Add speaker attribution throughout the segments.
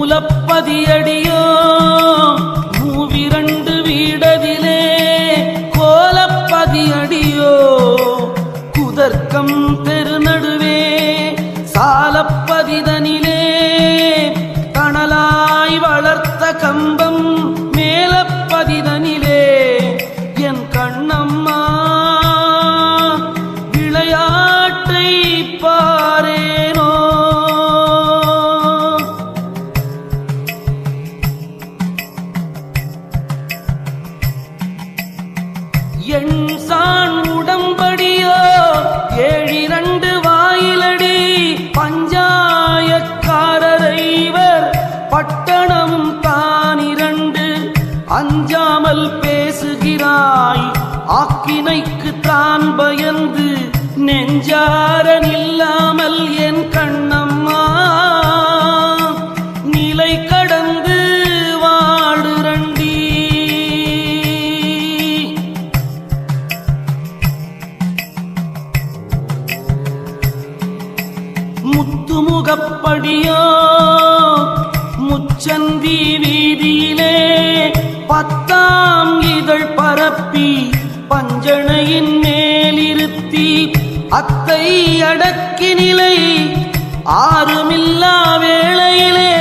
Speaker 1: மூலப்பதியடியோ மூவிரண்டு வீடதிலே கோலப்பதியடியோ. குதர்க்கம் தெருநடுவே சாலப்பதிதனிலே பட்டணம் தானிரண்டு அஞ்சாமல் பேசுகிறாய். ஆக்கினைக்கு தான் பயந்து நெஞ்சார நில்லாமல் என் கண்ணம்மா. நிலை கடந்து வாடுரண்டி முத்துமுகப்படியோ முச்சந்தி வீதியிலே பத்தாம் இதழ் பரப்பி பஞ்சனையின் மேலிருத்தி அத்தை அடக்கி நிலை ஆறுமில்லா வேளையிலே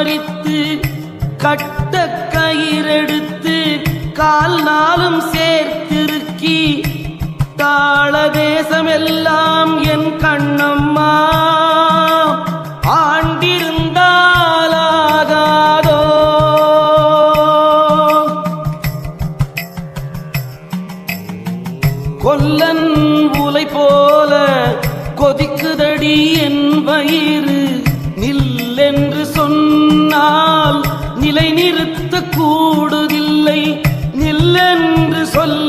Speaker 1: மடித்து கட்ட கயிறெடுத்து கால் நாளும் சேர்த்திருக்கி. தாள தேசமெல்லாம் என் கண்ணம்மா. கூடுதில்லை நில்லென்று சொல்ல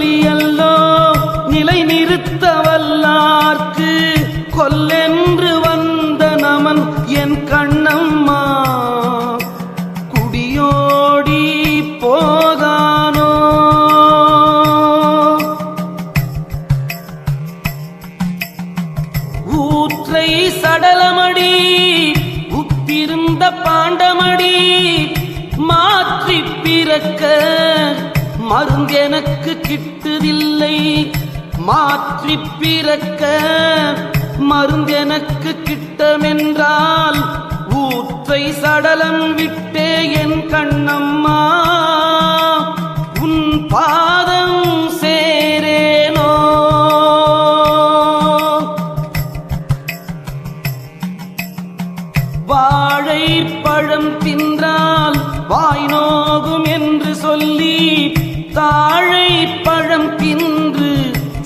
Speaker 1: மாற்றி பிறக்க மருந்தெனக்கு கிட்டமென்றால் ஊற்றை சடலம் விட்டே என் கண்ணம்மா.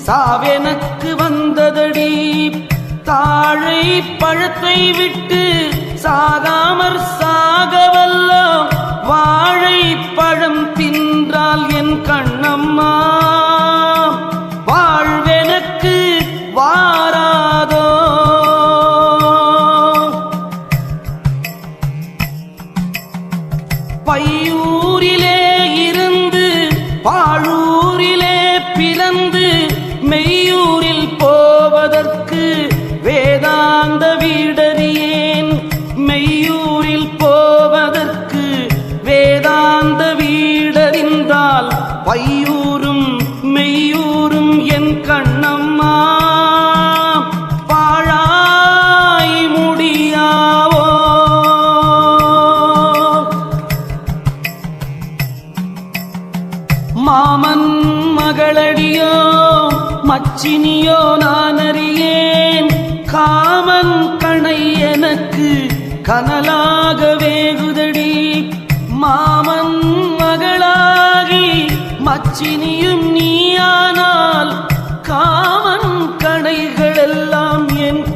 Speaker 1: சாவெனக்கு வந்ததடி. தாழை பழத்தை விட்டு சாகாமற் சாகவல்ல. பழம் தின்றால் என் கண்ணம்மா. மச்சினியோ நான் அறியேன். காமன் கணை எனக்கு கனலாக வேகுதடி. மாமன் மகளாகி மச்சினியும் நீயானால் காமன் கணைகளெல்லாம் என்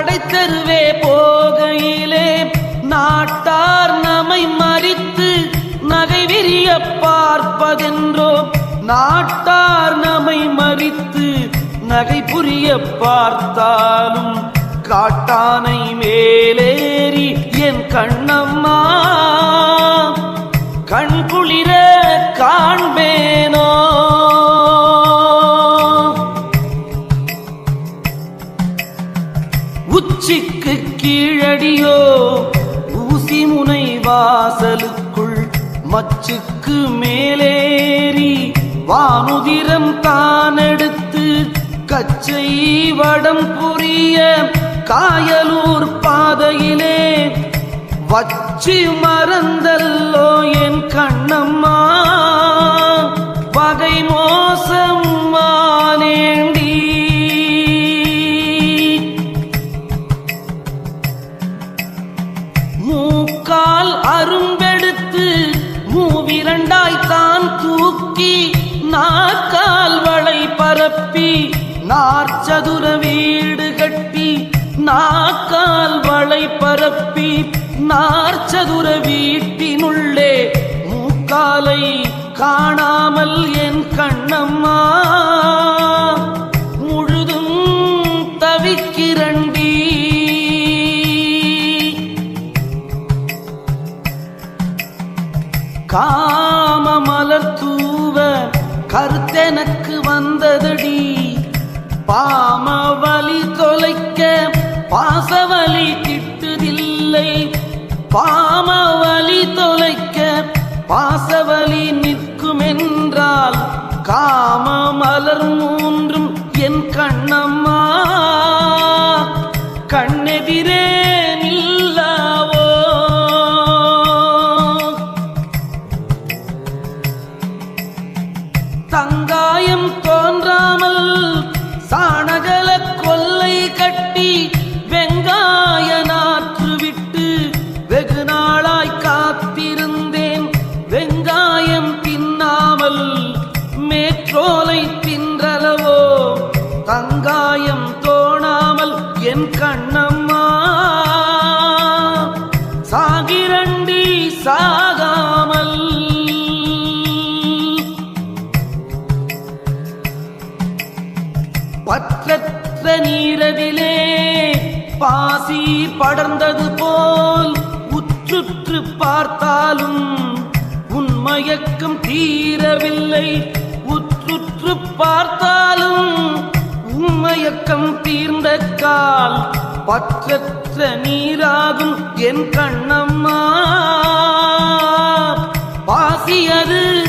Speaker 1: கடைத்தருவே போகையிலே நாட்டார் நம்மை மறித்து நகை விரிய பார்ப்பதென்றோ நாட்டார் நம்மை மறித்து நகை புரிய பார்த்தாலும் காட்டானை மேலேறி என் கண்ணம்மா கண் குளிர காண்பேனோ? வீட்டு கீழடியோ? ஊசி முனை வாசலுக்குள் மச்சுக்கு மேலேறி வானுதிரம் தானெடுத்து கச்சை வடம் புரிய காயலூர் பாதையிலே வச்சி மறந்தல்லோ என் கண்ணம்மா? பகை மோசம் மானேண்டி தான் தூக்கி நாக்கால் வளை பரப்பி நாற்சதுர வீடு கட்டி நாக்கால் வளை பரப்பி நாற்சதுர வீட்டினுள்ளே மூக்காலை காணாமல் என் கண்ணம்மா. காம மலர் தூவ கருத்தெனக்கு வந்ததடி. பாம வலி தொலைக்க பாசவலி கிட்டுதில்லை பாம வலி தொலைக்க பாசவலி நிற்குமென்றால் காம மலர் மூன்றும் என் கண்ணம்மா என் கண்ணம்மா சாகிரண்டி சாகாமல். பற்றற்ற நீரவிலே பாசி படர்ந்தது போல் உற்றுற்று பார்த்தாலும் உன்மயக்கம் தீரவில்லை. உற்றுற்று பார்த்தாலும் மயக்கம் தீர்ந்த கால் பற்றற்ற நீராகும் என் கண்ணம்மா. பாசியது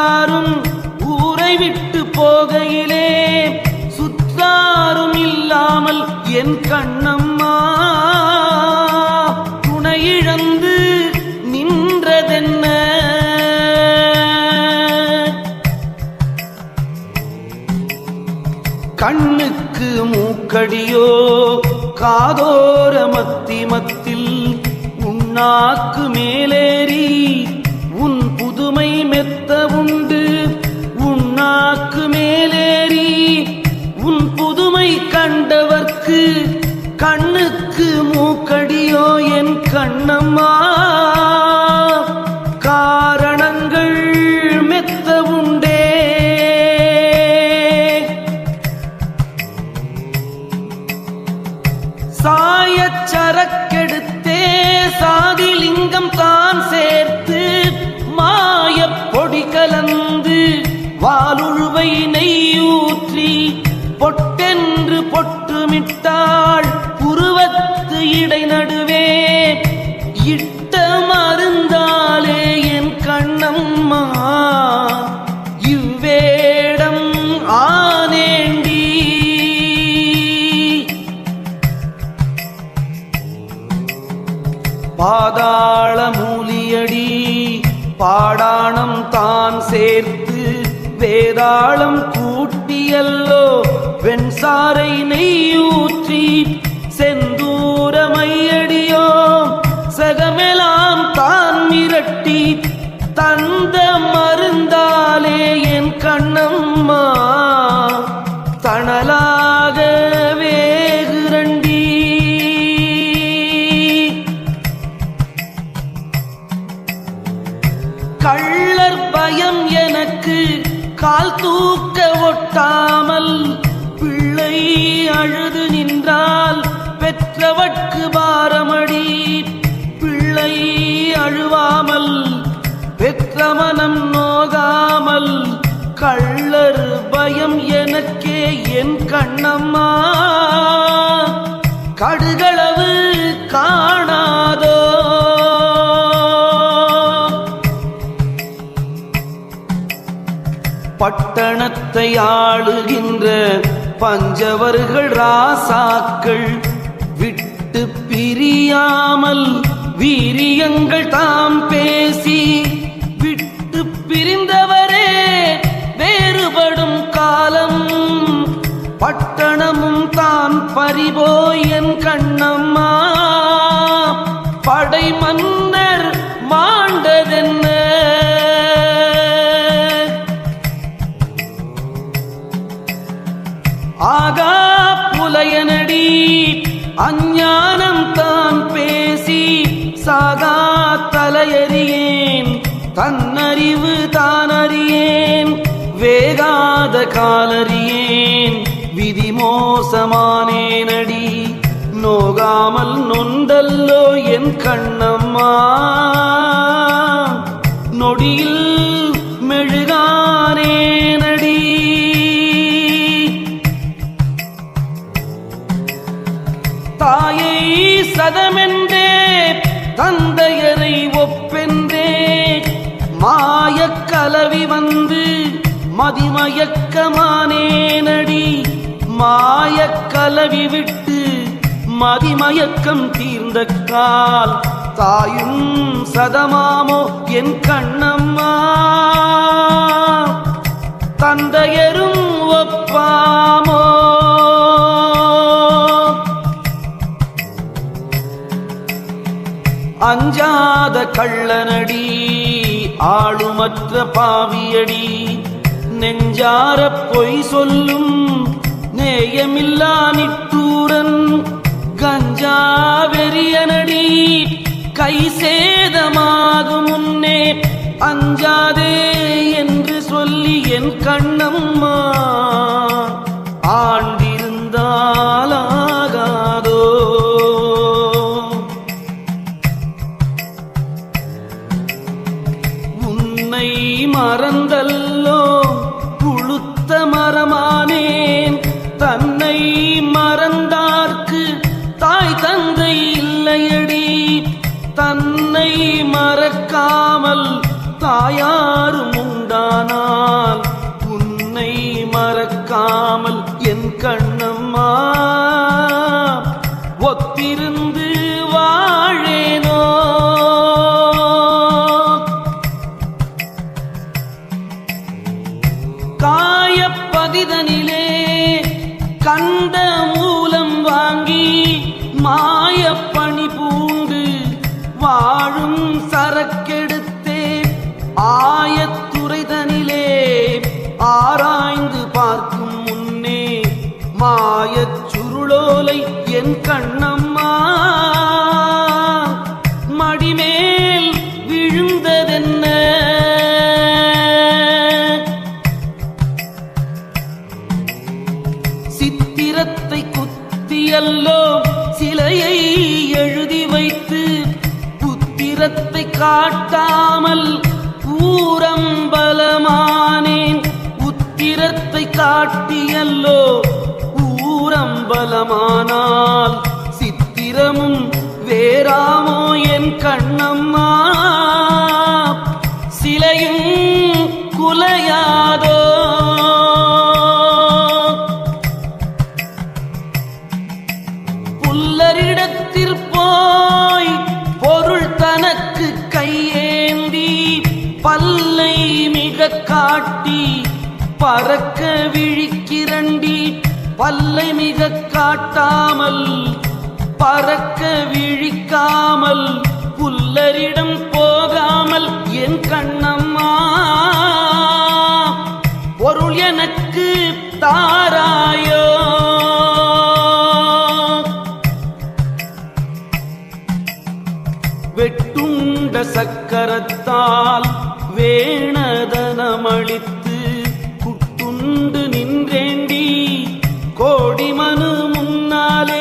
Speaker 1: சுற்றாரும் ஊரை விட்டு போகையிலே சுற்றாரும் இல்லாமல் என் கண்ணம்மா துணையிழந்து நின்றதென்ன? கண்ணுக்கு மூக்கடியோ காதோர மத்தி மத்தில் உன்னாக்கு மேலேறி கண்ணுக்கு மூக்கடியோ என் கண்ணம்மா. காரணங்கள் மெத்த உண்டே. சாயச்சரக்கெடுத்தே சாதிலிங்கம் தான் சேர்த்து மாயப் பொடி கலந்து வாலுழுவை நெய்யூற்றி பொட்டென்று பொட்டுமிட்டாள் இடை நடுவே இட்ட மருந்தாலே என் கண்ணம்மா. இவ்வேடம் ஆனேண்டி. பாதாள மூலியடி பாடாணம் தான் சேர்த்து வேதாளம் கூட்டியல்லோ வெண்சாரை நெய்யூற்றி அந்த மருந்தாலே என் கண்ணம்மா. தணலாக வேகுரண்டி கள்ளர் பயம் எனக்கு கால் தூக்க ஒட்டாமல் பிள்ளை அழுது நின்றால் எனக்கே என் கண்ணம்மா. கடுகளவு காணாதோ. பட்டணத்தை ஆளுகின்ற பஞ்சவர்கள் ராசாக்கள் விட்டு பிரியாமல் வீரியங்கள் தாம் பேசி விட்டு பிரி பட்டணமும் தான் பறிபோய் என் கண்ணம்மா. படை மன்னர் மாண்டதென்ன? ஆகா புலையனடி அஞ்ஞானம் தான் பேசி சாகா தலையறியேன். தன்னறிவு தானறியேன் வேகாத காலறியேன். விதி மோசமானேனடி நோகாமல் நொந்தல்லோ என் கண்ணம்மா. நொடியில் மெழுகானேனடி தாயை சதமென்றே தந்தையரை ஒப்பென்றே. மாயக் கலவி வந்து மதிமயக்கமானேனடி மாயக் கலவி விட்டு மதிமயக்கம் தீர்ந்த கால். தாயும் சதமாமோ என் கண்ணம்மா. தந்தையரும் ஒப்பாமோ. அஞ்சாத கள்ளனடி ஆளுமற்ற பாவியடி நெஞ்சார பொய் சொல்லும் நேயமில்லா நிற்றூரன் கஞ்சா வெறியனடி கை சேதமாகும் முன்னே அஞ்சாதே என்று சொல்லி என் கண்ணம்மா. காயப்பதிதனிலே கண்ட மூலம் வாங்கி மாயப்பணி பூண்டு வாழும் சரக்கெடுத்தே ஆயத்துறைதனிலே ஆராய்ந்து பார்க்கும் முன்னே மாயச் சுருளோலை என் கண்ணம் சிலையை எழுதி வைத்து புத்திரத்தை காட்டாமல் பூரம் பலமானேன். உத்திரத்தை காட்டியல்லோ பூரம் பலமானால். சித்திரமும் வேறாமோ என் கண்ணம்மா. சிலையும் குலையாதோ காட்டி பறக்க விழிக்கிறண்டி பல்லை மிக காட்டாமல் பறக்க விழிக்காமல் புல்லரிடம் போகாமல் என் கண்ணம்மா பொருள் எனக்கு தாராயோ. வெட்டுண்ட சக்கரத்தால் வேணதனமளித்து குட்டுண்டு நின்றேண்டி கோடிமனு முன்னாலே